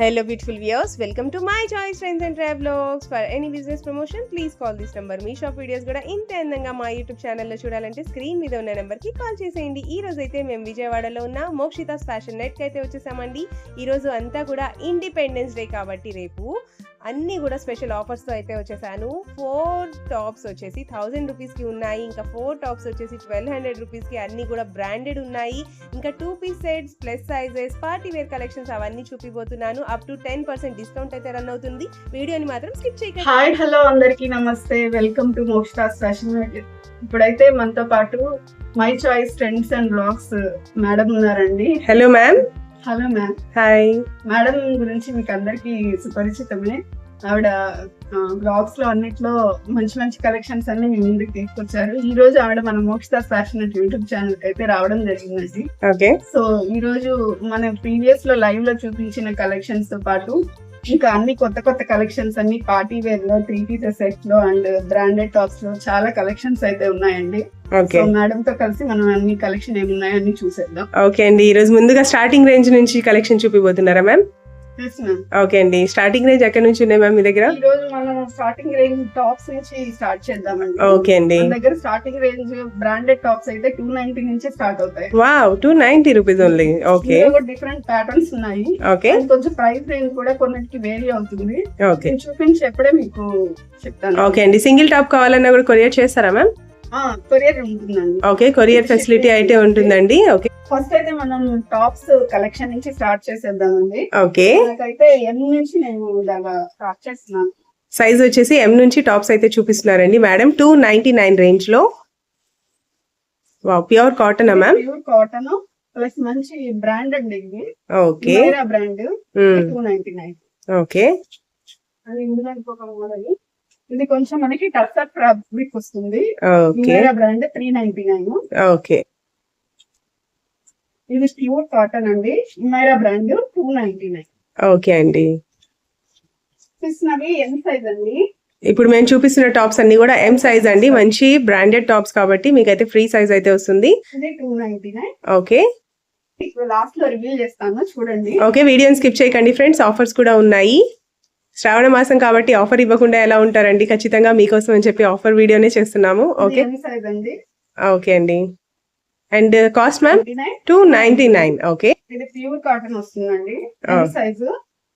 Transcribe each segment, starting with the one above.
Hello beautiful viewers welcome to my choice friends and travelogs. For any business promotion please call this number me shop videos కూడా ఇంత అందంగా మా YouTube ఛానల్లో చూడాలంటే screen మీద ఉన్న నెంబర్కి కాల్ చేసేయండి. ఈ రోజు అయితే మేము విజయవాడలో ఉన్న. మోక్షితాస్ ఫ్యాషన్ నెట్కి అయితే వచ్చేసామండి. ఈ రోజు అంతా కూడా ఇండిపెండెన్స్ డే కాబట్టి రేపు అన్నీ కూడా స్పెషల్ ఆఫర్స్తో అయితే వచ్చేసాను. ఫోర్ టాప్స్ వచ్చేసి థౌజండ్ రూపీస్కి ఉన్నాయి. ఇంకా ఫోర్ టాప్స్ వచ్చేసి ట్వెల్వ్ హండ్రెడ్ రూపీస్కి అన్నీ కూడా బ్రాండెడ్ ఉన్నాయి. ఇంకా two piece sets plus sizes party wear collections అవన్నీ చూపిపోతున్నాను up to ten percent discount అయితే రన్ అవుతుంది. వీడియోని మాత్రం స్కిప్ చేయకండి. హాయ్ హలో అందరికి నమస్తే. వెల్కమ్ టు మోక్షాస్ ఫ్యాషన్ ఇప్పుడైతే మనతో పాటు My Choice Trends and Blogs madam ఉన్నారండి. Hello ma'am. Hello ma'am. Hi. Madam గురించి మీకు అందరికి సుపరిచితమే. ఆవిడ బ్లాగ్స్లో అన్నిట్లో మంచి మంచి కలెక్షన్స్ అన్ని మీ ముందుకు తీసుకొచ్చారు. ఈ రోజు ఆవిడ మన మోక్షాస్ ఫ్యాషన్ యూట్యూబ్ ఛానల్ అయితే రావడం జరిగిందండి. ఓకే. సో ఈ రోజు మన ప్రీవియస్లో లైవ్లో చూపించిన కలెక్షన్స్తో పాటు ఇంకా అన్ని కొత్త కొత్త కలెక్షన్స్ అన్ని పార్టీ వేర్లో త్రీ పీసెస్ సెట్లో అండ్ బ్రాండెడ్ టాప్స్లో చాలా కలెక్షన్స్ అయితే ఉన్నాయండి. సో మేడం తో కలిసి మనం అన్ని కలెక్షన్ ఏమి ఉన్నాయో అన్ని చూసేద్దాం. ఓకే అండి. ఈ రోజు ముందుగా స్టార్టింగ్ రేంజ్ నుంచి కలెక్షన్ చూపిపోతున్నారా మ్యామ్. ఓకే అండి. స్టార్టింగ్ రేంజ్ ఎక్కడి నుంచి ఉన్నాయి మ్యామ్ మీ దగ్గర? ఈ రోజు మనం స్టార్టింగ్ రేంజ్ టాప్స్ నుంచి స్టార్ట్ చేద్దామండి. ఓకే అండి. మన దగ్గర స్టార్టింగ్ రేంజ్ బ్రాండెడ్ టాప్స్ అయితే టూ నైన్టీ నుంచి స్టార్ట్ అవుతాయి. Wow two ninety rupees only. Okay. Different patterns ఉన్నాయి. ఓకే. కొంచెం ప్రైస్ రేంజ్ కూడా కొన్నిటికి వేరీ అవుతుంది. ఓకే. చూపించి ఎప్పుడే మీకు చెప్తాను. ఓకే అండి. సింగిల్ టాప్ కావాలన్నా కూడా కొరియర్ చేస్తారా మ్యామ్? కొరియర్ ఉంటుందండి. ఓకే కొరియర్ ఫెసిలిటీ అయితే ఉంటుందండి. ఓకే. ఫస్ట్ అయితే మనం టాప్స్ కలెక్షన్ నుంచి స్టార్ట్ చేసేద్దామండి. ఓకే. నాకైతే ఎం నుంచి నేను ఇలాగా స్టార్ట్ చేస్తున్నాను సైజ్ వచ్చేసి ఎం నుంచి టాప్స్ అయితే చూపిస్తున్నారండి. మేడం టూ నైన్టీ నైన్ రేంజ్లో pure cotton ma'am pure cotton plus మంచి బ్రాండెడ్ ఇది. Okay. Brand two ninety nine okay. అది ఇందులో ఇంకొక మోడల్ ఇది కొంచెం మనకి టర్సర్ ఫ్యాబ్రిక్ వస్తుంది. Brand three ninety nine. Okay. ఇది ప్యూర్ కాటన్ అండి. ఇమైరా brand two ninety nine. Okay అండి. చూసినవి ఎన్ సైజ్ అండి. ఇప్పుడు మేము చూపిస్తున్న టాప్స్ అన్ని కూడా ఎం సైజ్ అండి. మంచి బ్రాండెడ్ టాప్స్ కాబట్టి మీకైతే ఫ్రీ సైజ్ అయితే వస్తుంది. ఓకే. లాస్ట్లో రివీల్ చేస్తాను. చూడండి. ఓకే వీడియోని స్కిప్ చేయకండి ఫ్రెండ్స్. ఆఫర్స్ కూడా ఉన్నాయి. శ్రావణ మాసం కాబట్టి ఆఫర్ ఇవ్వకుండా ఎలా ఉంటారండి? ఖచ్చితంగా మీకోసం అని చెప్పి ఆఫర్ వీడియోనే చేస్తున్నాము. ఓకే? ఓకే అండి. And cost ma'am? 99. Two ninety nine. Okay? Pure cotton వస్తుందండి. Size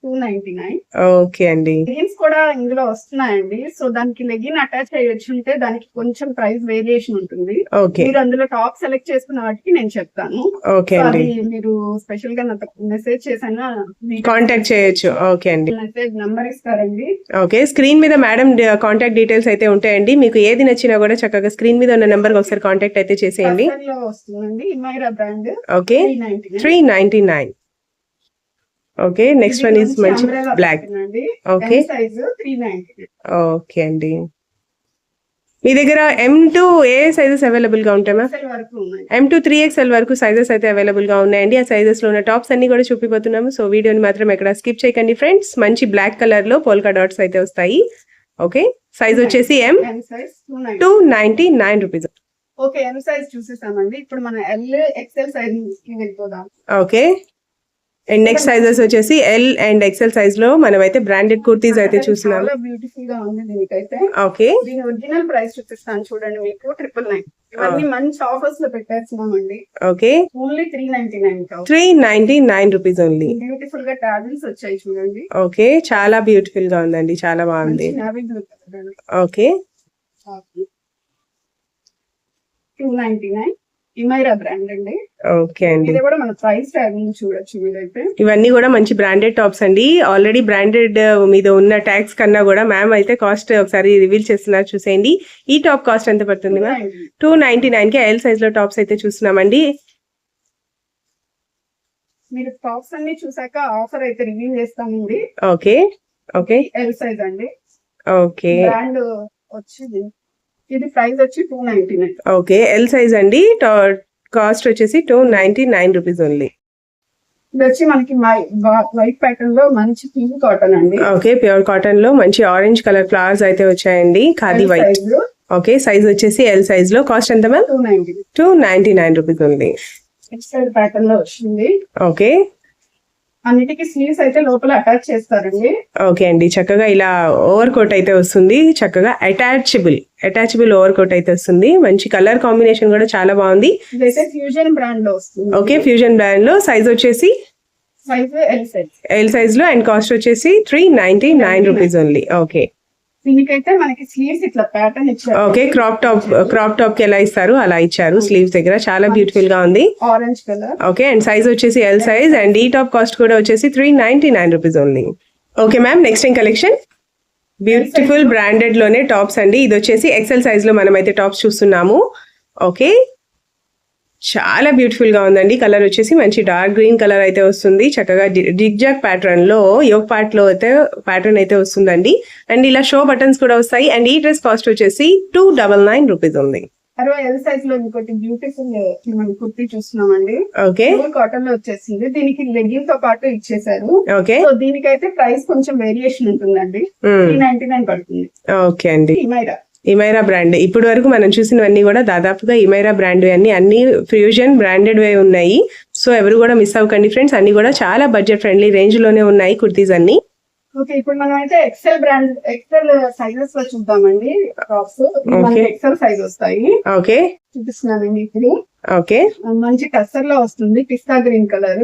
two ninety nine. Okay అండి. లెగిన్స్ కూడా ఇందులో వస్తున్నాయండి. సో దానికి లెగిన్ అటాచ్ అయ్యొచ్చు ఉంటే దానికి కొంచెం ప్రైస్ వేరియేషన్ ఉంటుంది. ఓకే. మీరు అందులో టాప్ సెలెక్ట్ చేసుకున్న వాటికి నేను చెప్తాను. ఓకే అండి. మీరు స్పెషల్గా నాకు మెసేజ్ చేసాను కాంటాక్ట్ చేయొచ్చు. ఓకే అండి. మెసేజ్ నంబర్ ఇస్తారండి. ఓకే. స్క్రీన్ మీద మేడం కాంటాక్ట్ డీటెయిల్స్ అయితే ఉంటాయండి. మీకు ఏది నచ్చినా కూడా చక్కగా స్క్రీన్ మీద ఉన్న నెంబర్ ఒకసారి కాంటాక్ట్ అయితే చేసేయండి. వస్తుందండి. ఇమైరా brand. Okay. Three ninety nine okay next one is మంచి బ్లాక్ ఓకే ఓకే అండి. మీ దగ్గర ఎం టు ఏ సైజెస్ అవైలబుల్గా ఉంటాయి ma'am M to three XL వరకు సైజెస్ అయితే అవైలబుల్గా ఉన్నాయండి. ఆ సైజెస్లో ఉన్న టాప్స్ అన్ని కూడా చూపిపోతున్నాము. సో వీడియోని మాత్రం ఎక్కడ స్కిప్ చేయకండి ఫ్రెండ్స్ మంచి బ్లాక్ కలర్లో పోల్కా డాట్స్ అయితే వస్తాయి. ఓకే సైజ్ వచ్చేసి M two nine two ninety nine rupees okay M size చూసేసామండి. ఇప్పుడు మన L XL size okay and next sizes వచ్చేసి ఎల్ అండ్ ఎక్సెల్ సైజ్లో మనం అయితే బ్రాండెడ్ కుర్తీస్ అయితే చాలా బ్యూటిఫుల్గా ఉంది దీనికైతే. ఓకే దీని ఒరిజినల్ ప్రైస్ చూపిస్తాను చూడండి మీకు ట్రిపుల్ నైన్ ఇవన్నీ మంచి ఆఫర్స్లో పెట్టేస్తున్నామండి. Okay only three ninety nine three ninety nine rupees only బ్యూటిఫుల్గా వచ్చాయి చూడండి. ఓకే చాలా బ్యూటిఫుల్గా ఉందండి. చాలా బాగుంది. ఓకే టూ నైన్టీ నైన్ ఇమైరా బ్రాండ్ అండి. ఓకే అండి. ఇది కూడా మన ప్రైస్ ట్యాగ్ చూడొచ్చు మీరైతే. ఇవన్నీ కూడా మంచి బ్రాండెడ్ టాప్స్ అండి. ఆల్రెడీ బ్రాండెడ్ మీద ఉన్న ట్యాక్స్ కన్నా కూడా మ్యామ్ అయితే కాస్ట్ ఒకసారి రివీల్ చేస్తున్నారు చూసేయండి. ఈ టాప్ కాస్ట్ ఎంత పడుతుంది మ్యామ్? Two ninety. నైన్కి ఎల్ సైజ్లో టాప్స్ అయితే చూస్తున్నామండి. మీరు టాప్స్ అన్ని చూసాక ఆఫర్ అయితే రివ్యూ చేస్తామండి. ఓకే. ఓకే. ఎల్ సైజ్ అండి. ఓకే. బ్రాండ్ వచ్చింది. ఇది ప్రైస్ వచ్చి two ninety nine. Okay L size అండి. కాస్ట్ వచ్చేసి two ninety nine rupees only. ఇది వచ్చి మనకి వైట్ ప్యాటర్న్లో మంచి పింక్ కాటన్ అండి. ఓకే ప్యూర్ కాటన్లో మంచి ఆరెంజ్ కలర్ ఫ్లవర్స్ అయితే వచ్చాయండి. ఖాదీ వైట్ ఓకే సైజ్ వచ్చేసి ఎల్ సైజ్లో. కాస్ట్ ఎంత ma'am two ninety nine. Rupees only. Exide ప్యాటర్న్లో వచ్చింది. ఓకే. అన్నిటికీ స్లీవ్స్ అయితే లోపల అటాచ్ చేస్తారండి. ఓకే అండి. చక్కగా ఇలా ఓవర్ కోట్ అయితే వస్తుంది. చక్కగా అటాచబుల్ అటాచబుల్ ఓవర్ కోట్ అయితే వస్తుంది. మంచి కలర్ కాంబినేషన్ కూడా చాలా బాగుంది. ఇదైతే ఫ్యూజన్ బ్రాండ్లో వస్తుంది. ఓకే ఫ్యూజన్ బ్రాండ్లో. సైజ్ వచ్చేసి సైజ్ ఎల్ సైజ్ ఎల్ సైజ్లో అండ్ కాస్ట్ వచ్చేసి three ninety nine rupees only. Okay. దీనికైతే మనకి స్లీవ్స్ ఇట్లా ప్యాటర్న్ ఇచ్చారు. ఓకే క్రాప్ టాప్ క్రాప్ టాప్కి ఎలా ఇస్తారు? అలా ఇచ్చారు స్లీవ్స్ దగ్గర. చాలా బ్యూటిఫుల్గా ఉంది. Orange colour okay and size వచ్చేసి ఎల్ సైజ్ అండ్ ఈ టాప్ కాస్ట్ కూడా వచ్చేసి three ninety nine rupees only okay ma'am next ఏం కలెక్షన్ బ్యూటిఫుల్ బ్రాండెడ్లోనే టాప్స్ అండి. ఇది వచ్చేసి ఎక్సెల్ సైజ్లో మనం అయితే టాప్స్ చూస్తున్నాము. ఓకే చాలా బ్యూటిఫుల్గా ఉందండి. కలర్ వచ్చేసి మంచి డార్క్ గ్రీన్ కలర్ అయితే వస్తుంది. చక్కగా డిగ్జాక్ ప్యాటర్న్లో యోగ్ పార్ట్లో అయితే ప్యాటర్న్ అయితే వస్తుందండి. అండ్ ఇలా షో బటన్స్ కూడా వస్తాయి. అండ్ ఈ డ్రెస్ కాస్ట్ వచ్చేసి టూ డబల్ నైన్ రూపీస్ ఉంది. అరవై ఎల్ సైజ్లో ఇంకోటి బ్యూటిఫుల్ కుర్తీ చూస్తున్నామండి. ఓకే కాటన్లో వచ్చేసింది. దీనికి లెగ్గింగ్తో పాటు ఇచ్చేసారు ఓకే సో దీనికైతే ప్రైస్ కొంచెం వేరియేషన్ ఉంటుందండి. త్రీ నైన్టీ నైన్ పడుతుంది. ఓకే అండి. ఇమైరా ఇమైరా బ్రాండ్. ఇప్పటి వరకు మనం చూసినవన్నీ కూడా దాదాపుగా ఇమైరా బ్రాండ్ అన్ని అన్ని ఫ్యూజన్ బ్రాండెడ్ వే ఉన్నాయి. సో ఎవరు కూడా మిస్ అవ్వకండి ఫ్రెండ్స్ అన్ని కూడా చాలా బడ్జెట్ ఫ్రెండ్లీ రేంజ్లోనే ఉన్నాయి కుర్తీస్ అన్ని. ఓకే ఇప్పుడు మనం అయితే ఎక్సెల్ బ్రాండ్ ఎక్సెల్ సైజెస్లో చూద్దామండి. టాప్స్. ఎక్సెల్ సైజ్ వస్తాయి. ఓకే. చూపిస్తున్నానండి ఇప్పుడు. ఓకే. మంచి టస్సర్లో వస్తుంది పిస్తా గ్రీన్ కలర్.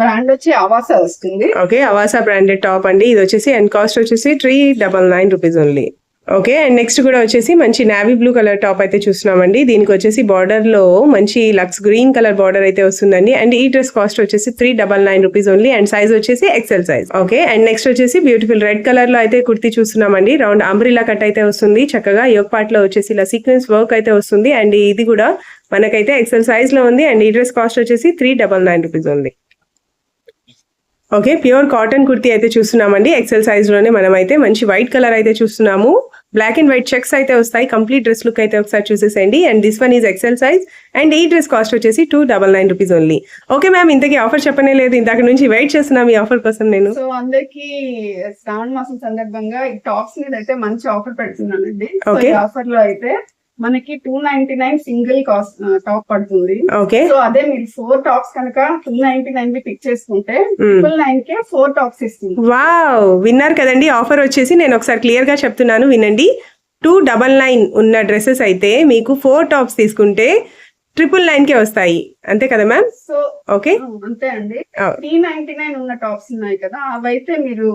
బ్రాండ్ వచ్చి అవాసా వస్తుంది. ఓకే అవాసా బ్రాండెడ్ టాప్ అండి. ఇది వచ్చేసి అండ్ కాస్ట్ వచ్చేసి three double nine rupees only okay and next కూడా వచ్చేసి మంచి నావీ బ్లూ కలర్ టాప్ అయితే చూస్తున్నామండి. దీనికి వచ్చేసి బార్డర్లో మంచి లక్స్ గ్రీన్ కలర్ బార్డర్ అయితే వస్తుందండి. అండ్ ఈ డ్రెస్ కాస్ట్ వచ్చేసి three double nine rupees only and size వచ్చేసి XL size okay and next వచ్చేసి బ్యూటిఫుల్ రెడ్ కలర్లో అయితే కుర్తి చూస్తున్నామండి. రౌండ్ అంబ్రిలా కట్ అయితే వస్తుంది. చక్కగా యోగ్ పార్ట్లో వచ్చేసి ఇలా సీక్వెన్స్ వర్క్ అయితే వస్తుంది. అండ్ ఇది కూడా మనకైతే ఎక్సెల్ సైజ్లో ఉంది. అండ్ ఈ డ్రెస్ కాస్ట్ వచ్చేసి త్రీ డబల్ నైన్ రూపీస్ ఉంది ఓకే ప్యూర్ కాటన్ కుర్తీ అయితే చూస్తున్నామండి. ఎక్సెల్ సైజ్లోనే మనం అయితే మంచి వైట్ కలర్ అయితే చూస్తున్నాము. బ్లాక్ అండ్ వైట్ చెక్స్ అయితే వస్తాయి. కంప్లీట్ డ్రెస్ లుక్ అయితే ఒకసారి చూసేసేయండి. And this one is XL size and ఈ డ్రెస్ కాస్ట్ వచ్చేసి two double nine rupees only okay ma'am ఇంతకీ ఆఫర్ చెప్పనే లేదు. ఇంతకు నుంచి వెయిట్ చేస్తున్నాం ఈ ఆఫర్ కోసం నేను. సో అందరికి శ్రావణ మాసం సందర్భంగా ఈ టాప్స్ మీద అయితే మంచి ఆఫర్ పెడుతున్నానండి. ఈ ఆఫర్లో అయితే మనకి two ninety nine single cost top పడుతుంది. ఓకే సో అదే మీరు ఫోర్ టాప్స్ కనుక టూ నైన్టీ నైన్ వి పిక్ చేసుకుంటే Hmm. ట్రిపుల్ నైన్ కే ఫోర్ టాప్స్ ఇస్తుంది. వావ్ విన్నారు కదండి. ఆఫర్ వచ్చేసి నేను ఒకసారి క్లియర్గా చెప్తున్నాను వినండి. టూ డబల్ నైన్ ఉన్న డ్రెస్సెస్ అయితే మీకు ఫోర్ టాప్స్ తీసుకుంటే ట్రిపుల్ నైన్ కే వస్తాయి. అంతే కదా మ్యామ్ సో ఓకే అంతే అండి. త్రీ నైన్టీ నైన్ ఉన్న టాప్స్ ఉన్నాయి కదా అవైతే మీరు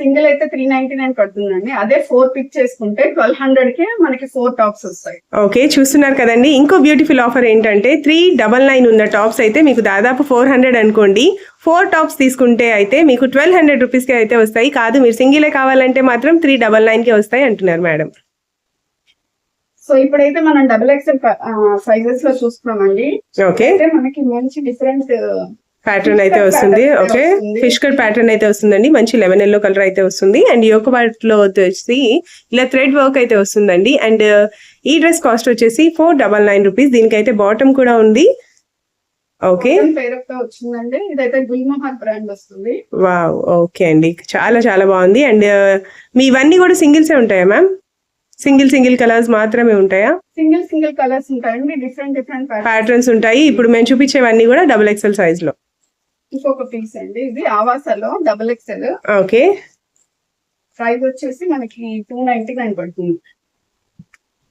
సింగిల్ అయితే త్రీ నైన్టీ నైన్ పడుతుందండి. అదే ఫోర్ పిక్ చేసుకుంటే ట్వెల్వ్ హండ్రెడ్ కే మనకి ఫోర్ టాప్స్ వస్తాయి. ఓకే చూస్తున్నారు కదండి. ఇంకో బ్యూటిఫుల్ ఆఫర్ ఏంటంటే త్రీ డబల్ నైన్ ఉన్న టాప్స్ అయితే మీకు దాదాపు ఫోర్ హండ్రెడ్ అనుకోండి. ఫోర్ టాప్స్ తీసుకుంటే అయితే మీకు ట్వెల్వ్ హండ్రెడ్ రూపీస్కి అయితే వస్తాయి. కాదు మీరు సింగిలే కావాలంటే మాత్రం త్రీ డబల్ నైన్కే వస్తాయి అంటున్నారు మేడం. సో ఇప్పుడైతే మనం డబుల్ ఎక్స్ఎల్ సైజెస్లో చూస్తున్నామండి. ఓకే. మనకి మంచి డిఫరెంట్ ప్యాటర్న్ అయితే వస్తుంది ఓకే. ఫిష్ కట్ ప్యాటర్న్ అయితే వస్తుందండి. మంచి లెమన్ ఎల్లో కలర్ అయితే వస్తుంది. అండ్ యోక లో వచ్చేసి ఇలా థ్రెడ్ వర్క్ అయితే వస్తుందండి. అండ్ ఈ డ్రెస్ కాస్ట్ వచ్చేసి ఫోర్ డబల్ నైన్ రూపీస్ దీనికైతే బాటమ్ కూడా ఉంది. ఓకే వావ్ ఓకే అండి. చాలా చాలా బాగుంది. అండ్ మీ ఇవన్నీ కూడా సింగిల్సే ఉంటాయా మ్యామ్? సింగిల్ సింగిల్ కలర్స్ మాత్రమే ఉంటాయా? సింగిల్ సింగిల్ కలర్స్ ఉంటాయండి. డిఫరెంట్ డిఫరెంట్ ప్యాటర్న్ ప్యాటర్న్స్ ఉంటాయి. ఇప్పుడు మేము చూపించేవన్నీ కూడా డబుల్ ఎక్సెల్ సైజ్లో. ఇంకొక పీస్ అండి. ఇది ఆవాసాలో డబుల్ ఎక్స్ఎల్ ఓకే. ప్రైస్ వచ్చేసి మనకి టూ నైన్టీ నైన్ పడుతుంది.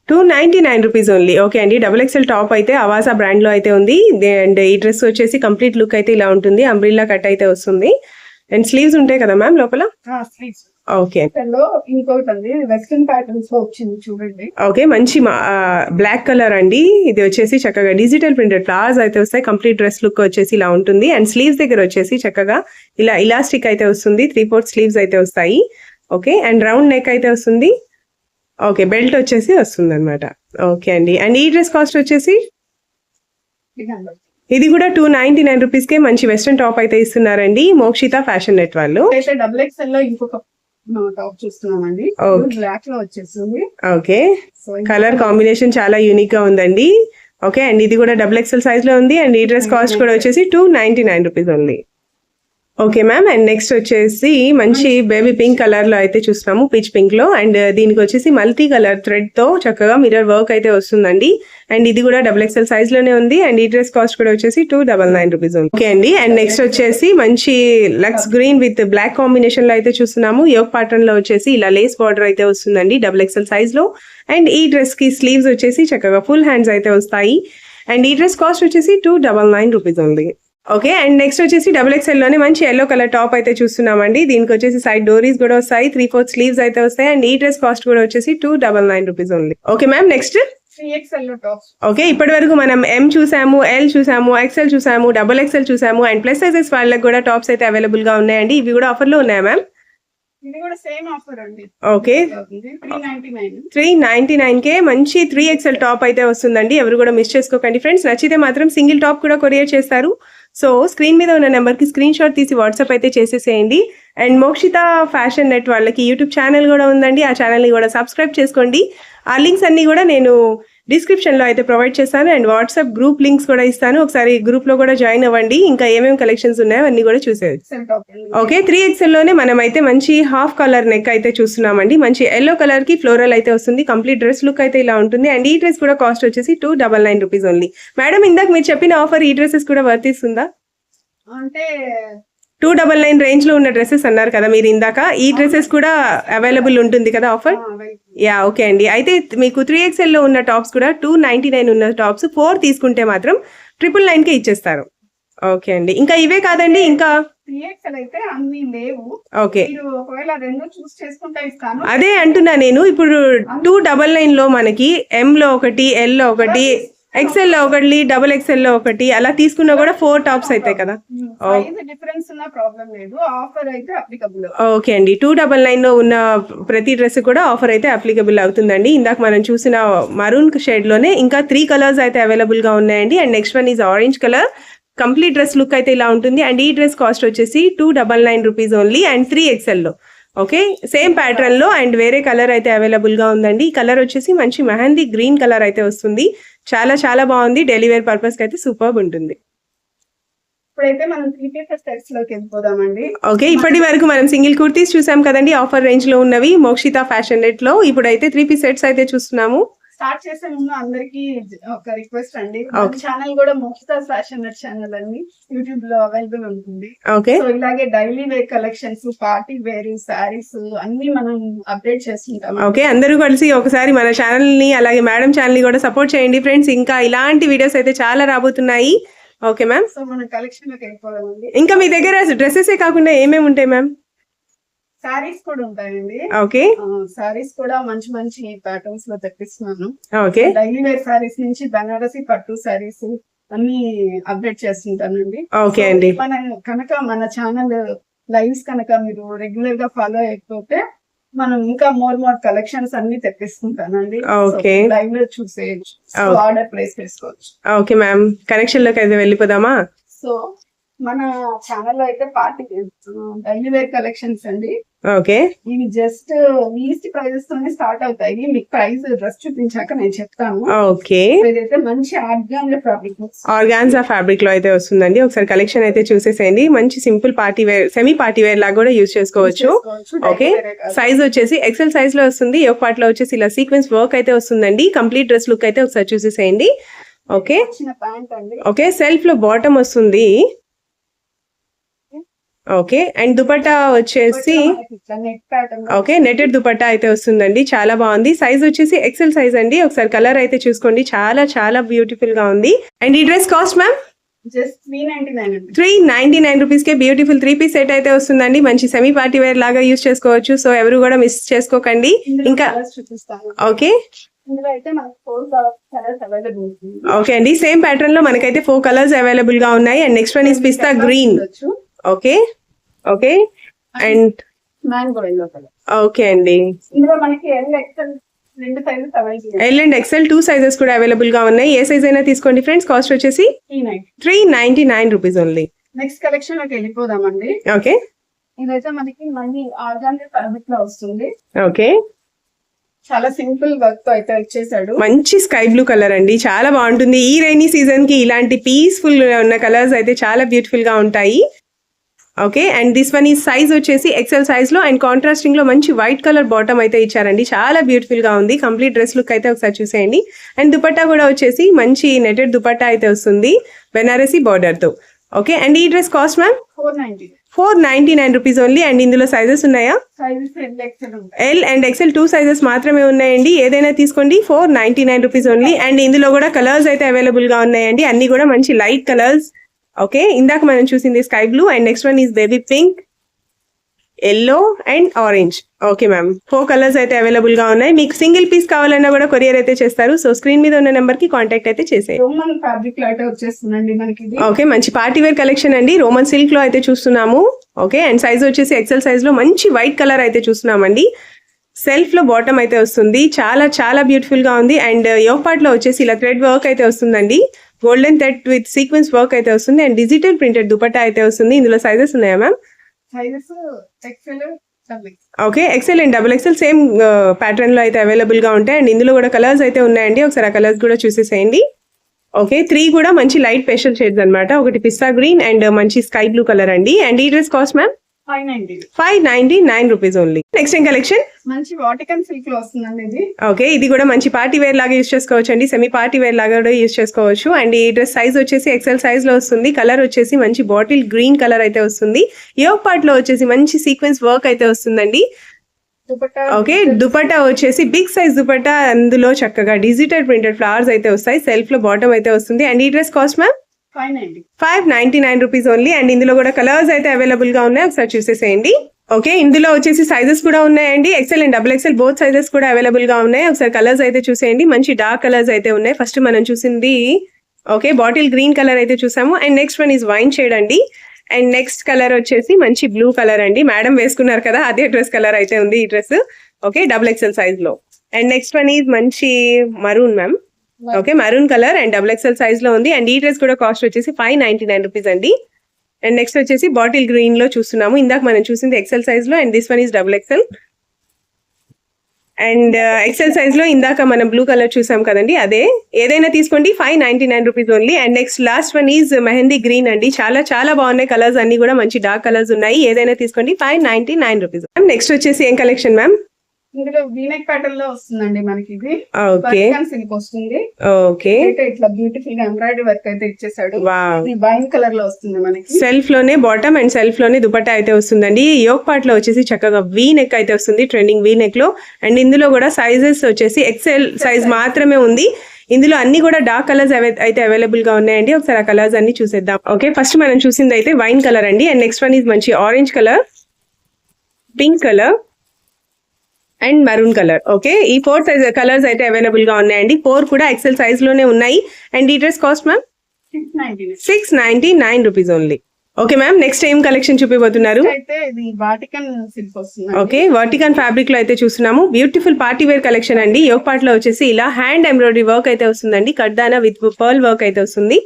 Two ninety nine rupees only okay అండి. డబుల్ ఎక్సెల్ టాప్ అయితే అవాసా బ్రాండ్లో అయితే ఉంది. అండ్ ఈ డ్రెస్ వచ్చేసి కంప్లీట్ లుక్ అయితే ఇలా ఉంటుంది. అంబ్రిల్లా కట్ అయితే వస్తుంది. అండ్ స్లీవ్స్ ఉంటాయి కదా మ్యామ్ లోపల? స్లీవ్స్ ఓకే ఇంకొకటి అండి వెస్ట్రన్ ప్యాటర్న్స్లో వచ్చింది చూడండి. ఓకే మంచి బ్లాక్ కలర్ అండి. ఇది వచ్చేసి చక్కగా డిజిటల్ ప్రింటెడ్ ఫ్లవర్స్ అయితే వస్తాయి. కంప్లీట్ డ్రెస్ లుక్ వచ్చేసి ఇలా ఉంటుంది. అండ్ స్లీవ్స్ దగ్గర వచ్చేసి చక్కగా ఇలా ఇలాస్టిక్ అయితే వస్తుంది. త్రీ ఫోర్త్ స్లీవ్స్ అయితే వస్తాయి. ఓకే అండ్ రౌండ్ నెక్ అయితే వస్తుంది. ఓకే బెల్ట్ వచ్చేసి వస్తుంది అనమాట ఓకే అండి. అండ్ ఈ డ్రెస్ కాస్ట్ వచ్చేసి? ఇది కూడా టూ నైన్టీ నైన్ రూపీస్కే మంచి వెస్ట్రన్ టాప్ అయితే ఇస్తున్నారండి. మోక్షిత ఫ్యాషన్ నెట్ వాళ్ళు. డబుల్ ఎక్స్ఎల్లో ఇంకొక టాప్ చూస్తున్నామండి. బ్లాక్లో వచ్చేస్తుంది ఓకే కలర్ కాంబినేషన్ చాలా యూనిక్గా ఉందండి. ఓకే అండ్ ఇది కూడా డబుల్ ఎక్సెల్ సైజ్లో ఉంది. అండ్ ఈ డ్రెస్ కాస్ట్ కూడా వచ్చేసి టూ నైన్టీ నైన్ రూపీస్ ఉంది ఓకే మ్యామ్ అండ్ నెక్స్ట్ వచ్చేసి మంచి బేబీ పింక్ కలర్లో అయితే చూస్తున్నాము పిచ్ పింక్లో. అండ్ దీనికి వచ్చేసి మల్టీ కలర్ థ్రెడ్తో చక్కగా మిర్రర్ వర్క్ అయితే వస్తుందండి. అండ్ ఇది కూడా డబుల్ ఎక్స్ఎల్ సైజ్లోనే ఉంది. అండ్ ఈ డ్రెస్ కాస్ట్ కూడా వచ్చేసి టూ డబల్ నైన్ రూపీస్ ఉంది. ఓకే అండి. అండ్ నెక్స్ట్ వచ్చేసి మంచి లక్స్ గ్రీన్ విత్ బ్లాక్ కాంబినేషన్లో అయితే చూస్తున్నాము. యోగ్ పాటర్న్లో వచ్చేసి ఇలా లేస్ బార్డర్ అయితే వస్తుందండి డబుల్ ఎక్స్ఎల్ సైజ్లో. అండ్ ఈ డ్రెస్కి స్లీవ్స్ వచ్చేసి చక్కగా ఫుల్ హ్యాండ్స్ అయితే వస్తాయి. అండ్ ఈ డ్రెస్ కాస్ట్ వచ్చేసి టూ డబల్ నైన్ రూపీస్ ఉంది. ఓకే అండ్ నెక్స్ట్ వచ్చేసి డబుల్ ఎక్స్ఎల్లోనే మంచి ఎల్లో కలర్ టాప్ అయితే చూస్తున్నామండి. దీనికి వచ్చేసి సైడ్ డోరీస్ కూడా వస్తాయి త్రీ ఫోర్త్ స్లీవ్స్ అయితే వస్తాయి అండ్ ఈ డ్రెస్ కాస్ట్ కూడా వచ్చేసి టూ డబల్ నైన్ రూపీస్ ఉంది ఓకే మ్యామ్ నెక్స్ట్ ఓకే ఇప్పటి వరకు మనం ఎం చూసాము ఎల్ చూసాము ఎక్స్ఎల్ చూసాము డబుల్ ఎక్స్ఎల్ చూసాము అండ్ ప్లస్ సైజెస్ వాళ్ళకి కూడా టాప్స్ అయితే అవైలబుల్గా ఉన్నాయండి. ఇవి కూడా ఆఫర్లో ఉన్నాయా మ్యామ్ ఇది కూడా సేమ్ ఆఫర్ అండి. ఓకే త్రీ నైన్టీ నైన్ కే మంచి త్రీ ఎక్స్ఎల్ టాప్ అయితే వస్తుందండి. ఎవరు కూడా మిస్ చేసుకోకండి ఫ్రెండ్స్ నచ్చితే మాత్రం సింగిల్ టాప్ కూడా కొరియర్ చేస్తారు. సో స్క్రీన్ మీద ఉన్న నెంబర్కి స్క్రీన్ షాట్ తీసి వాట్సాప్ అయితే చేసేసేయండి. అండ్ మోక్షిత ఫ్యాషన్ నెట్ వాళ్ళకి యూట్యూబ్ ఛానల్ కూడా ఉందండి. ఆ ఛానల్ని కూడా సబ్స్క్రైబ్ చేసుకోండి. ఆ లింక్స్ అన్నీ కూడా నేను డిస్క్రిప్షన్లో అయితే ప్రొవైడ్ చేస్తాను అండ్ వాట్సాప్ గ్రూప్ లింక్స్ కూడా ఇస్తాను. ఒకసారి గ్రూప్లో కూడా జాయిన్ అవ్వండి. ఇంకా ఏమేమి కలెక్షన్స్ ఉన్నాయో అన్ని కూడా అండి ఓకే త్రీ ఎక్స్ఎల్లోనే మనం అయితే మంచి హాఫ్ కలర్ నెక్ అయితే చూస్తున్నామండి. మంచి ఎల్లో కలర్కి ఫ్లోరల్ అయితే వస్తుంది. కంప్లీట్ డ్రెస్ లుక్ అయితే ఇలా ఉంటుంది. అండ్ ఈ డ్రెస్ కూడా కాస్ట్ వచ్చేసి two double nine rupees only. Madam ఇందాక మీరు చెప్పిన ఆఫర్ ఈ డ్రెస్సెస్ కూడా వర్తిస్తుందా? అంటే టూ డబల్ నైన్ రేంజ్లో ఉన్న డ్రెస్సెస్ అన్నారు కదా మీరు ఇందాక. ఈ డ్రెస్సెస్ కూడా అవైలబుల్ ఉంటుంది కదా ఆఫర్. యా ఓకే అండి. అయితే మీకు త్రీ ఎక్స్ఎల్లో ఉన్న టాప్స్ కూడా టూ నైన్టీ నైన్ ఉన్న టాప్స్ ఫోర్ తీసుకుంటే మాత్రం ట్రిపుల్ నైన్ కే ఇచ్చేస్తారు. ఓకే అండి. ఇంకా ఇవే కాదండి ఇంకా? అదే అంటున్నా నేను ఇప్పుడు టూ డబల్ నైన్లో మనకి ఎం లో ఒకటి ఎల్లో ఒకటి ఎక్సెల్లో ఒకటి డబుల్ ఎక్సెల్లో ఒకటి అలా తీసుకున్నా కూడా ఫోర్ టాప్స్ అవుతాయి కదా. డిఫరెన్స్ ఉన్న ప్రాబ్లం లేదు. ఆఫర్ అయితే అప్లికబుల్ ఓకే అండి. టూ డబల్ నైన్లో ఉన్న ప్రతి డ్రెస్ కూడా ఆఫర్ అయితే అప్లికబుల్ అవుతుందండి. ఇందాక మనం చూసిన మరూన్ షేడ్లోనే ఇంకా త్రీ కలర్స్ అయితే అవైలబుల్గా ఉన్నాయండి. And next one is orange colour complete dress look అయితే ఇలా ఉంటుంది. అండ్ ఈ డ్రెస్ కాస్ట్ వచ్చేసి two double nine rupees only and three ఎక్స్ఎల్లో. Okay same ప్యాటర్న్లో అండ్ వేరే కలర్ అయితే అవైలబుల్గా ఉందండి. ఈ కలర్ వచ్చేసి మంచి మెహందీ గ్రీన్ కలర్ అయితే వస్తుంది. చాలా చాలా బాగుంది. డెలివరీ పర్పస్కి అయితే సూపర్ ఉంటుంది. ఇప్పుడైతే మనం త్రీ పీసెస్ సెట్స్లోకి వెళ్ళిపోదామండి. ఓకే ఇప్పటి వరకు మనం సింగిల్ కుర్తీస్ చూసాం కదండి. ఆఫర్ రేంజ్లో ఉన్నవి. మోక్షిత ఫ్యాషన్ నెట్లో ఇప్పుడైతే త్రీ పీస్ సెట్స్ అయితే చూస్తున్నాము. స్టార్ట్ చేసే ముందు అందరికి ఒక రిక్వెస్ట్ అండి. ఛానల్ కూడా మోక్షితా ఫ్యాషన్ ఛానల్ అండి. యూట్యూబ్లో అవైలబుల్ ఉంటుంది. ఓకే. సో ఇలాగే daily wear collections party wear saris అన్ని మనం అప్డేట్ చేస్తుంటాం ఓకే. అందరూ కలిసి ఒకసారి మన ఛానల్ని అలాగే మేడం ఛానల్ని కూడా సపోర్ట్ చేయండి. ఫ్రెండ్స్ ఇంకా ఇలాంటి వీడియోస్ అయితే చాలా రాబోతున్నాయి. ఓకే మ్యామ్ సో మనం కలెక్షన్ ఇంకా మీ దగ్గర డ్రెస్సెస్ కాకుండా ఏమేమి ఉంటాయి మ్యామ్ శారీస్ కూడా ఉంటాయండి. ఓకే శారీస్ కూడా మంచి మంచి ప్యాటర్న్స్లో తెప్పిస్తున్నాను. ఓకే డైలీ వేర్ శారీస్ నుంచి బనారసి పట్టు శారీస్ అన్ని అప్డేట్ చేస్తుంటానండి. ఓకే అండి. మన కనుక మన ఛానల్ లైవ్స్ కనుక మీరు రెగ్యులర్గా ఫాలో అయిపోతే మనం ఇంకా మోర్ మోర్ కలెక్షన్స్ అన్ని తెప్పిస్తుంటానండి. Okay. లైవ్లో చూసేయచ్చు. ఆర్డర్ ప్లేస్ చేసుకోవచ్చు. ఓకే మ్యామ్ కనెక్షన్లోకి అయితే వెళ్ళిపోదామా? సో మన ఛానల్లో అయితే పార్టీ డైలీ వేర్ కలెక్షన్స్ అండి. ఓకే. ఇవి జస్ట్ లీస్ట్ ప్రైజెస్ తోనే స్టార్ట్ అవుతాయి. మీకు ప్రైస్ డ్రెస్ చూపించాక నేను చెప్తాను. ఓకే. ఇదైతే మంచి ఆర్గాన్ ఫ్యాబ్రిక్ ఆర్గాన్జా ఫ్యాబ్రిక్లో అయితే వస్తుందండి. ఒకసారి కలెక్షన్ అయితే చూసేసేయండి. మంచి simple party wear semi party wear లాగా కూడా యూజ్ చేసుకోవచ్చు. ఓకే. సైజ్ వచ్చేసి ఎక్సెల్ సైజ్లో వస్తుంది. ఒక పార్ట్లో వచ్చేసి ఇలా సీక్వెన్స్ వర్క్ అయితే వస్తుందండి. కంప్లీట్ డ్రెస్ లుక్ అయితే ఒకసారి చూసేసేయండి. ఓకే. వచ్చిన ప్యాంట్ అండి. ఓకే. సెల్ఫ్లో బాటమ్ వస్తుంది. ఓకే. అండ్ దుపట్టా వచ్చేసి ఓకే నెటెడ్ దుపట్టా అయితే వస్తుందండి. చాలా బాగుంది. సైజ్ వచ్చేసి ఎక్సెల్ సైజ్ అండి. ఒకసారి కలర్ అయితే చూసుకోండి. చాలా చాలా బ్యూటిఫుల్గా ఉంది. అండ్ ఈ dress cost ma'am three ninety nine rupees కే బ్యూటిఫుల్ త్రీ పీస్ సెట్ అయితే వస్తుందండి. మంచి సెమీ పార్టీ వేర్ లాగా యూస్ చేసుకోవచ్చు. సో ఎవరు కూడా మిస్ చేసుకోకండి. ఇంకా ఓకే. ఓకే అండి. సేమ్ ప్యాటర్న్లో మనకైతే ఫోర్ కలర్స్ అవైలబుల్గా ఉన్నాయి. And next one is pista green okay okay and. Okay అండి L and XL two sizes కూడా అవైలబుల్గా ఉన్నాయి. ఏ సైజ్ అయినా తీసుకోండి ఫ్రెండ్స్ కాస్ట్ వచ్చేసి three ninety nine rupees only next కలెక్షన్లోకి వెళ్ళిపోదామండి. ఓకే ఇదైతే మనకి మళ్ళీ ఆర్గానిక్ ఫ్యాబ్రిక్లో వస్తుంది. ఓకే చాలా సింపుల్ వర్క్తో అయితే వచ్చేసాడు. మంచి స్కై బ్లూ కలర్ అండి. చాలా బాగుంటుంది. ఈ రైనీ సీజన్కి ఇలాంటి పీస్ఫుల్ ఉన్న కలర్స్ అయితే చాలా బ్యూటిఫుల్గా ఉంటాయి. ఓకే అండ్ దిస్ వన్ ఈ సైజ్ వచ్చేసి ఎక్సెల్ సైజ్లో అండ్ కాంట్రాస్టింగ్లో మంచి వైట్ కలర్ బాటమ్ అయితే ఇచ్చారండి. చాలా బ్యూటిఫుల్గా ఉంది. కంప్లీట్ డ్రెస్ లుక్ అయితే ఒకసారి చూసేయండి. అండ్ దుపట్టా కూడా వచ్చేసి మంచి నెటెడ్ దుపట్టా అయితే వస్తుంది. బెనారసీ బార్డర్తో. ఓకే అండ్ ఈ dress cost ma'am four ninety four ninety nine rupees only and ఇందులో సైజెస్ ఉన్నాయా? L and XL two sizes మాత్రమే ఉన్నాయండి. ఏదైనా తీసుకోండి. Four ninety nine rupees only and ఇందులో కూడా కలర్స్ అయితే అవైలబుల్గా ఉన్నాయండి. అన్ని కూడా మంచి లైట్ కలర్స్ ఓకే ఇందాక మనం చూసింది sky blue and next one is baby pink yellow and orange okay ma'am four colours అయితే అవైలబుల్గా ఉన్నాయి. మీకు సింగిల్ పీస్ కావాలన్నా కూడా కొరియర్ అయితే చేస్తారు. సో స్క్రీన్ మీద ఉన్న నెంబర్కి కాంటాక్ట్ అయితే చేసేయండి. రోమన్ ఫ్యాబ్రిక్లో అయితే వచ్చేస్తుందండి మనకి ఓకే మంచి పార్టీ వేర్ కలెక్షన్ అండి. రోమన్ సిల్క్లో అయితే చూస్తున్నాము. ఓకే అండ్ సైజ్ వచ్చేసి ఎక్సెల్ సైజ్లో మంచి వైట్ కలర్ అయితే చూస్తున్నామండి. సెల్ఫ్లో బాటమ్ అయితే వస్తుంది. చాలా చాలా బ్యూటిఫుల్గా ఉంది. అండ్ యోగ్ పార్ట్లో వచ్చేసి ఇలా థ్రెడ్ వర్క్ అయితే వస్తుందండి. Golden thread with sequence work అయితే వస్తుంది అండ్ డిజిటల్ ప్రింటెడ్ దుపట్టా అయితే వస్తుంది. ఇందులో సైజెస్ ఉన్నాయా ma'am sizes XL double okay XL and double XL same ప్యాటర్న్లో అయితే అవైలబుల్గా ఉంటాయి. అండ్ ఇందులో కూడా కలర్స్ అయితే ఉన్నాయండి. ఒకసారి ఆ కలర్స్ కూడా చూసేసేయండి. ఓకే త్రీ కూడా మంచి లైట్ పేస్టల్ షేడ్స్ అన్నమాట. ఒకటి పిస్తా గ్రీన్ అండ్ మంచి స్కై బ్లూ కలర్ అండి. అండ్ ఈ dress cost ma'am five ninety. Nine rupees only. Next ఏం కలెక్షన్? మంచి వాటికన్ సిల్క్లో వస్తుందండి ఇది. ఓకే ఇది కూడా మంచి పార్టీ వేర్ లాగా యూస్ చేసుకోవచ్చు అండి సెమీ పార్టీ వేర్ లాగా కూడా యూస్ చేసుకోవచ్చు. అండ్ ఈ డ్రెస్ సైజ్ వచ్చేసి ఎక్సెల్ సైజ్లో వస్తుంది. కలర్ వచ్చేసి మంచి బాటిల్ గ్రీన్ కలర్ అయితే వస్తుంది. యోగ్ పార్ట్లో వచ్చేసి మంచి సీక్వెన్స్ వర్క్ అయితే వస్తుందండి. ఓకే దుపట్టా వచ్చేసి బిగ్ సైజ్ దుపట్టా అందులో చక్కగా డిజిటల్ ప్రింటెడ్ ఫ్లవర్స్ అయితే వస్తాయి. సెల్ఫ్లో బాటమ్ అయితే వస్తుంది. అండ్ ఈ dress cost ma'am five ninety five nine rupees only. And ఇందులో కూడా కలర్స్ అయితే అవైలబుల్గా ఉన్నాయి. ఒకసారి చూసేసేయండి. ఓకే ఇందులో వచ్చేసి సైజెస్ కూడా ఉన్నాయండి. XL and double XL both sizes కూడా అవైలబుల్గా ఉన్నాయి. ఒకసారి కలర్స్ అయితే చూసేయండి. మంచి డార్క్ కలర్స్ అయితే ఉన్నాయి. ఫస్ట్ మనం చూసింది ఓకే బాటిల్ గ్రీన్ కలర్ అయితే చూసాము. And next one is wine shade అండి. అండ్ నెక్స్ట్ కలర్ వచ్చేసి మంచి బ్లూ కలర్ అండి. మేడం వేసుకున్నారు కదా అదే డ్రెస్ కలర్ అయితే ఉంది ఈ డ్రెస్. ఓకే డబుల్ ఎక్సెల్ సైజ్లో. అండ్ నెక్స్ట్ వన్ ఈజ్ మంచి maroon ma'am okay maroon colour and double XL సైజ్లో ఉంది. అండ్ ఈ డ్రెస్ కూడా కాస్ట్ వచ్చేసి ఫైవ్ నైన్టీ నైన్ రూపీస్ అండి. అండ్ నెక్స్ట్ వచ్చేసి బాటిల్ గ్రీన్లో చూస్తున్నాము. ఇందాక మనం చూసింది ఎక్సెల్ సైజ్లో and this one is double XL and XL సైజ్లో ఇందాక మనం బ్లూ కలర్ చూసాం కదండి అదే. ఏదైనా తీసుకోండి five ninety nine rupees only and next last one is mehndi green అండి. చాలా చాలా బాగున్నాయి కలర్స్ అన్ని కూడా. మంచి డార్క్ కలర్స్ ఉన్నాయి. ఏదైనా తీసుకోండి five ninety nine rupees next వచ్చేసి ఏం కలెక్షన్ మ్యామ్ ఇందులో వీనెక్ ప్యాటర్న్లో వస్తుందండి మనకి ఇది. సిల్క్ వస్తుంది. ఓకే. ఇట్లా బ్యూటిఫుల్గా ఎంబ్రాయిడరీ వర్క్ అయితే ఇచ్చేసాడు. ఇది వైన్ కలర్లో వస్తుంది మనకి. సెల్ఫ్లోనే బాటమ్ అండ్ సెల్ఫ్లోనే దుపట్టా అయితే వస్తుందండి. యోగ్ పార్ట్లో వచ్చేసి చక్కగా వీ నెక్ అయితే వస్తుంది ట్రెండింగ్ వీ నెక్లో. అండ్ ఇందులో కూడా సైజెస్ వచ్చేసి ఎక్సెల్ సైజ్ మాత్రమే ఉంది. ఇందులో అన్ని కూడా డార్క్ కలర్స్ అయితే అవైలబుల్గా ఉన్నాయండి. ఒకసారి ఆ కలర్స్ అన్ని చూసేద్దాం. ఓకే ఫస్ట్ మనం చూసింది అయితే వైన్ కలర్ అండి. అండ్ నెక్స్ట్ వన్ ఈజ్ మంచి orange colour pink colour and maroon colour okay? ఈ ఫోర్ సైజ్ కలర్స్ అయితే అవైలబుల్గా ఉన్నాయండి. ఫోర్ కూడా ఎక్సెల్ సైజ్లోనే ఉన్నాయి. అండ్ ఈ dress cost ma'am? Six ninety nine rupees only okay ma'am next ఏం కలెక్షన్ చూపిపోతున్నారు ఓకే వర్టికన్ ఫ్యాబ్రిక్లో అయితే చూస్తున్నాము. బ్యూటిఫుల్ పార్టీ వేర్ కలెక్షన్ అండి. యోగ్ పార్ట్లో వచ్చేసి ఇలా హ్యాండ్ ఎంబ్రాయిడరీ వర్క్ అయితే వస్తుందండి. కడ్దానా విత్ పర్ల్ వర్క్ అయితే వస్తుంది.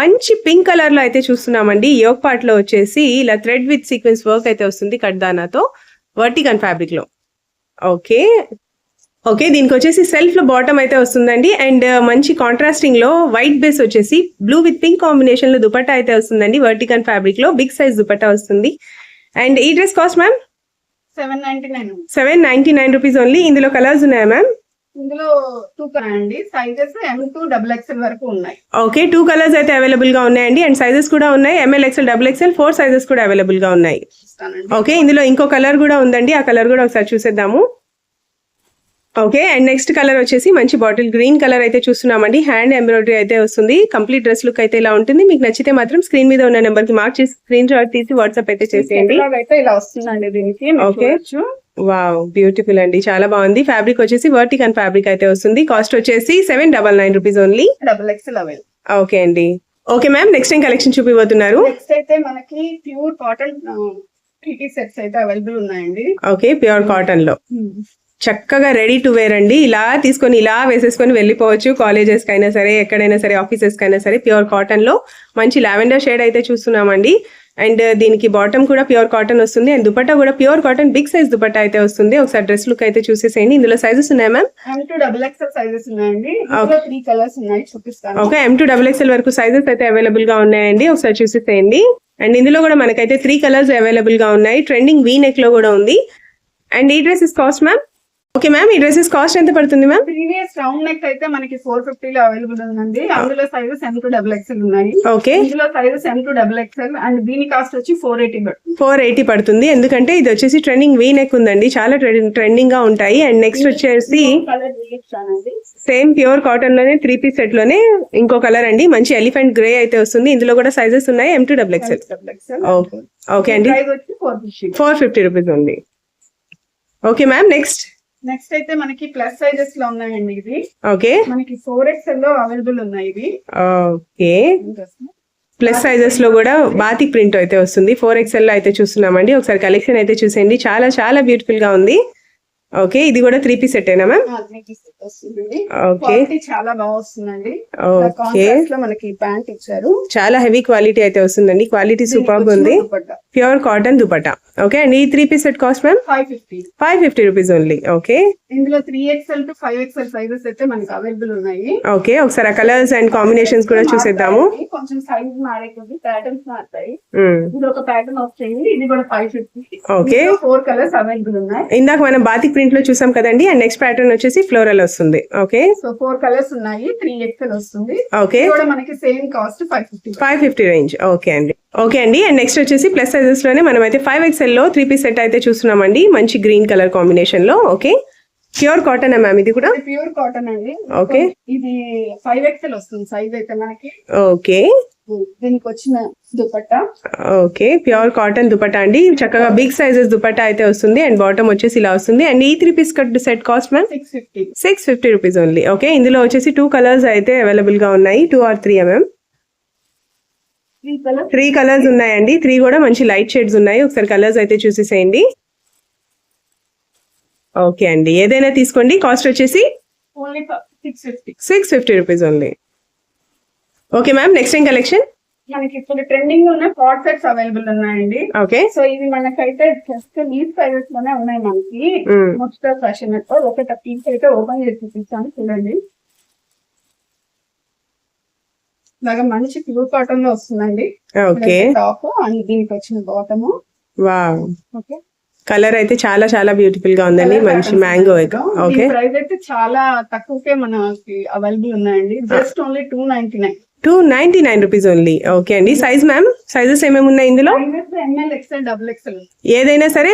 మంచి పింక్ కలర్లో అయితే చూస్తున్నామండి. యోగ్ పార్ట్లో వచ్చేసి ఇలా థ్రెడ్ విత్ సీక్వెన్స్ వర్క్ అయితే వస్తుంది కడ్దానాతో వర్టికన్ ఫ్యాబ్రిక్లో. ఓకే. ఓకే దీనికి వచ్చేసి సెల్ఫ్లో బాటమ్ అయితే వస్తుందండి. అండ్ మంచి కాంట్రాస్టింగ్లో వైట్ బేస్ వచ్చేసి బ్లూ విత్ పింక్ కాంబినేషన్లో దుపట్టా అయితే వస్తుందండి. వర్టికన్ ఫ్యాబ్రిక్లో బిగ్ సైజ్ దుపట్టా వస్తుంది. అండ్ ఈ dress cost ma'am seven ninety nine. Seven ninety nine rupees only. ఇందులో కలర్స్ ఉన్నాయా మ్యామ్ ఇందులో టూ అండి. Sizes M to double XL వరకు ఉన్నాయి. ఓకే టూ కలర్స్ అయితే అవైలబుల్గా ఉన్నాయండి. అండ్ సైజెస్ కూడా ఉన్నాయి. M L XL double XL four sizes కూడా అవైలబుల్గా ఉన్నాయి. ఓకే ఇందులో ఇంకో కలర్ కూడా ఉందండి. ఆ కలర్ కూడా ఒకసారి చూసేద్దాము. ఓకే అండ్ నెక్స్ట్ కలర్ వచ్చేసి మంచి బాటిల్ గ్రీన్ కలర్ అయితే చూస్తున్నామండి. హ్యాండ్ ఎంబ్రాయిడరీ అయితే వస్తుంది. కంప్లీట్ డ్రెస్ లుక్ అయితే ఇలా ఉంటుంది. మీకు నచ్చితే మాత్రం స్క్రీన్ మీద ఉన్న నెంబర్కి మార్క్ చేసి స్క్రీన్ షాట్ తీసి వాట్సాప్ అయితే చేసేయండి. ఇలా వస్తుందండి దీనికి. Okay. వావ్ బ్యూటిఫుల్ అండి. చాలా బాగుంది. ఫ్యాబ్రిక్ వచ్చేసి వర్టికన్ ఫ్యాబ్రిక్ అయితే వస్తుంది. కాస్ట్ వచ్చేసి seven double nine rupees only double XL available okay అండి. ఓకే మ్యామ్ నెక్స్ట్ ఏం కలెక్షన్ చూపిపోతున్నారు నెక్స్ట్ అయితే మనకి pure cotton T T sets అయితే అవైలబుల్ ఉన్నాయండి. ఓకే ప్యూర్ కాటన్లో. చక్కగా రెడీ టు వేర్ అండి. ఇలా తీసుకొని ఇలా వేసేసుకొని వెళ్ళిపోవచ్చు. కాలేజెస్ కైనా సరే ఎక్కడైనా సరే ఆఫీసెస్ కైనా సరే ప్యూర్ కాటన్లో. మంచి లావెండర్ షేడ్ అయితే చూస్తున్నామండి. అండ్ దీనికి బాటమ్ కూడా ప్యూర్ కాటన్ వస్తుంది. అండ్ దుపట్టా కూడా pure cotton big size dupatta అయితే వస్తుంది. ఒకసారి డ్రెస్ లుక్ అయితే చూసేసేయండి. ఇందులో సైజెస్ ఉన్నాయా ma'am M to double XL sizes ఉన్నాయండి. ఇందులో త్రీ కలర్స్ ఉన్నాయి చూపిస్తాను. Okay M to double XL వరకు సైజెస్ అయితే అవైలబుల్గా ఉన్నాయండి. ఒకసారి చూసేసేయండి. అండ్ ఇందులో కూడా మనకైతే త్రీ కలర్స్ అవైలబుల్గా ఉన్నాయి. ట్రెండింగ్ వీ నెక్లో కూడా ఉంది. అండ్ ఈ dresses cost ma'am okay ma'am ఈ డ్రెస్సెస్ కాస్ట్ ఎంత పడుతుంది మ్యామ్ ప్రీవియస్ రౌండ్ నెక్ అయితే మనకి ఫోర్ ఫిఫ్టీ లో అవైలబుల్ ఉందండి. అందులో sizes M to double XL ఉన్నాయి. ఓకే ఇందులో sizes M to double XL and దీని కాస్ట్ వచ్చి ఫోర్ ఎయిటీ ఫోర్ ఎయిటీ పడుతుంది. ఎందుకంటే ఇది వచ్చేసి ట్రెండింగ్ వీ నెక్ ఉందండి. చాలా ట్రెండింగ్గా ఉంటాయి. అండ్ నెక్స్ట్ వచ్చేసి కలర్ అండి సేమ్ ప్యూర్ కాటన్లోనే త్రీ పీస్ సెట్లోనే ఇంకో కలర్ అండి. మంచి ఎలిఫెంట్ గ్రే అయితే వస్తుంది. ఇందులో కూడా సైజెస్ ఉన్నాయి. M to double XL okay okay అండి. ఫోర్ ఫిఫ్టీ రూపీస్ ఉంది. ఓకే మ్యామ్ నెక్స్ట్ నెక్స్ట్ అయితే మనకి ప్లస్ సైజెస్లో ఉన్నాయండి ఇది ఓకే. మనకి ఫోర్ ఎక్స్ఎల్లో అవైలబుల్ ఉన్నాయి ఇవి. ఓకే. ప్లస్ సైజెస్లో కూడా బాతిక్ ప్రింట్ అయితే వస్తుంది. ఫోర్ ఎక్స్ఎల్లో అయితే చూస్తున్నామండి. ఒకసారి కలెక్షన్ అయితే చూసేయండి. చాలా చాలా బ్యూటిఫుల్గా ఉంది. ఓకే. ఇది కూడా త్రీ పీస్ సెట్ ఏనా మ్యామ్ వస్తుందండి. ఓకే. క్వాలిటీ చాలా బాగా వస్తుందండి. ఓకే. కాంట్రాస్ట్లో మనకి ప్యాంట్ ఇచ్చారు. చాలా హెవీ క్వాలిటీ అయితే వస్తుందండి. క్వాలిటీ సూపర్ ఉంది. Pure cotton dupatta. Okay and ఈ three piece set cost ma'am five fifty five fifty rupees only okay ఇందులో three XL to five XL sizes అయితే మనకి అవైలబుల్ ఉన్నాయి. ఓకే ఒకసారి ఆ కలర్స్ అండ్ కాంబినేషన్స్ కూడా చూసేద్దాము. కొంచెం సైజ్ మారే కొద్ది ప్యాటర్న్స్ మారుతాయి. మ్మ్. ఇది ఒక ప్యాటర్న్ వచ్చేది ఇది కూడా five fifty okay four colours available ఉన్నాయి. ఇందాక మనం బాతిక్ ప్రింట్లో చూసాం కదండి. అండ్ నెక్స్ట్ ప్యాటర్న్ వచ్చేసి ఫ్లోరల్ వస్తుంది. ఓకే? సో ఫోర్ కలర్స్ ఉన్నాయి. త్రీ ఎక్స్ఎల్ వస్తుంది. ఓకే. కూడా మనకి same cost five fifty five fifty range okay అండి. ఓకే అండి. అండ్ నెక్స్ట్ వచ్చేసి ప్లస్ సైజెస్లోనే మనం అయితే ఫైవ్ ఎక్స్ఎల్లో త్రీ పీస్ సెట్ అయితే చూస్తున్నామండి. మంచి గ్రీన్ కలర్ కాంబినేషన్లో ఓకే ప్యూర్ కాటన్ మ్యామ్ ఇది కూడా? ప్యూర్ కాటన్ అండి. Okay. ఇది ఫైవ్ ఎక్స్ఎల్ వస్తుంది. సైజ్ అయితే మనకి. ఓకే. దీనికి వచ్చిన dupatta? Okay pure cotton dupatta అండి. చక్కగా బిగ్ సైజెస్ దుపట్టా అయితే వస్తుంది అండ్ బాటమ్ వచ్చేసి ఇలా వస్తుంది. అండ్ ఈ three piece cut set cost ma'am? Six fifty six fifty rupees only okay ఇందులో వచ్చేసి టూ కలర్స్ అయితే అవైలబుల్గా ఉన్నాయి. Two or three hmm three colour three colours ఉన్నాయండి. త్రీ కూడా మంచి లైట్ షేడ్స్ ఉన్నాయి. ఒకసారి కలర్స్ అయితే చూసేసేయండి. ఓకే అండి. ఏదైనా తీసుకోండి. కాస్ట్ వచ్చేసి only six fifty six fifty rupees only okay ma'am next ఏం కలెక్షన్ మనకి ఇప్పుడు ట్రెండింగ్ ఉన్న కార్డ్ సెట్స్ అవైలబుల్ ఉన్నాయండి. ఓకే సో ఇవి మనకైతే జస్ట్ లీజ్ ప్రైజెస్లోనే ఉన్నాయి మనకి. మొత్తం ఫ్యాషన్ ఒకటి పీస్ అయితే ఓపెన్ చేసి చూపిస్తాను చూడండి. ఇలాగా మంచి ప్యూర్ కాటన్లో వస్తుందండి. ఓకే టాప్ అండ్ దీనికి వచ్చిన బాటమ్ వా ఓకే కలర్ అయితే చాలా చాలా బ్యూటిఫుల్గా ఉందండి. మంచి మ్యాంగో ఓకే ప్రైస్ అయితే. చాలా తక్కువకే మనకి అవైలబుల్ ఉన్నాయండి. Just only two ninety nine two ninety nine rupees only okay అండి. సైజ్ మ్యామ్ సైజెస్ ఏమేమి ఉన్నాయి ఇందులో? ఏదైనా సరే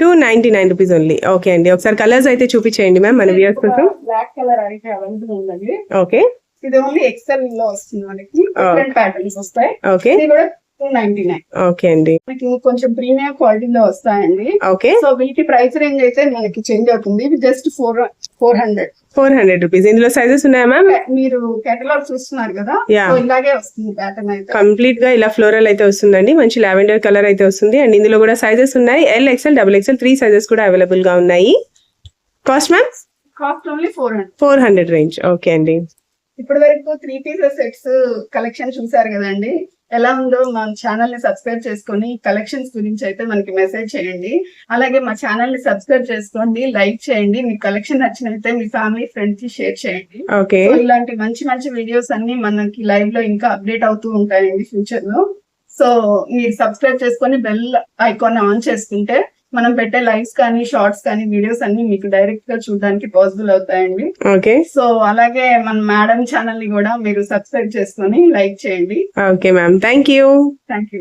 two ninety nine rupees only okay అండి. ఒకసారి కలర్స్ అయితే చూపించేయండి మ్యామ్ మన వ్యూస్ కోసం. బ్లాక్ కలర్ అయితే ఓకే ఇది ఓన్లీ ఎక్స్ఎల్లో వస్తుంది మనకి. ప్యాటర్న్స్ వస్తాయి. Okay two ninety nine okay అండి. మనకి కొంచెం ప్రీమియం క్వాలిటీలో వస్తాయండి. ఓకే సో వీటి ప్రైస్ రేంజ్ అయితే మనకి చేంజ్ అవుతుంది. Just four four hundred. Four hundred rupees ఇందులో సైజెస్ ఉన్నాయా మ్యామ్ మీరు కేటలాగ్ చూస్తున్నారు కదా? ఇలాగే వస్తుంది ప్యాటర్న్ అయితే. కంప్లీట్గా ఇలా ఫ్లోరల్ అయితే వస్తుందండి. మంచి లావెండర్ కలర్ అయితే వస్తుంది. అండ్ ఇందులో కూడా సైజెస్ ఉన్నాయి. L XL double XL three sizes కూడా అవైలబుల్గా ఉన్నాయి. Cost ma'am cost only four hundred four hundred range okay అండి. ఇప్పటి వరకు త్రీ పీసెస్ సెట్స్ కలెక్షన్ చూసారు కదండి. ఎలా ఉందో మన ఛానల్ని సబ్స్క్రైబ్ చేసుకొని కలెక్షన్స్ గురించి అయితే మనకి మెసేజ్ చేయండి. అలాగే మా ఛానల్ని సబ్స్క్రైబ్ చేసుకోండి లైక్ చేయండి. మీకు కలెక్షన్ నచ్చినైతే మీ ఫ్యామిలీ ఫ్రెండ్స్కి షేర్ చేయండి. ఓకే ఇలాంటి మంచి మంచి వీడియోస్ అన్ని మనకి లైవ్లో ఇంకా అప్డేట్ అవుతూ ఉంటాయండి ఫ్యూచర్లో. సో మీరు సబ్స్క్రైబ్ చేసుకొని బెల్ ఐకాన్ ఆన్ చేసుకుంటే మనం పెట్టే లైవ్స్ కానీ షార్ట్స్ కానీ వీడియోస్ అన్ని మీకు డైరెక్ట్గా చూడడానికి పాసిబుల్ అవుతాయండి. ఓకే. సో అలాగే మన మేడం ఛానల్ని కూడా మీరు సబ్స్క్రైబ్ చేసుకొని లైక్ చేయండి. Okay ma'am. Thank you. Thank you.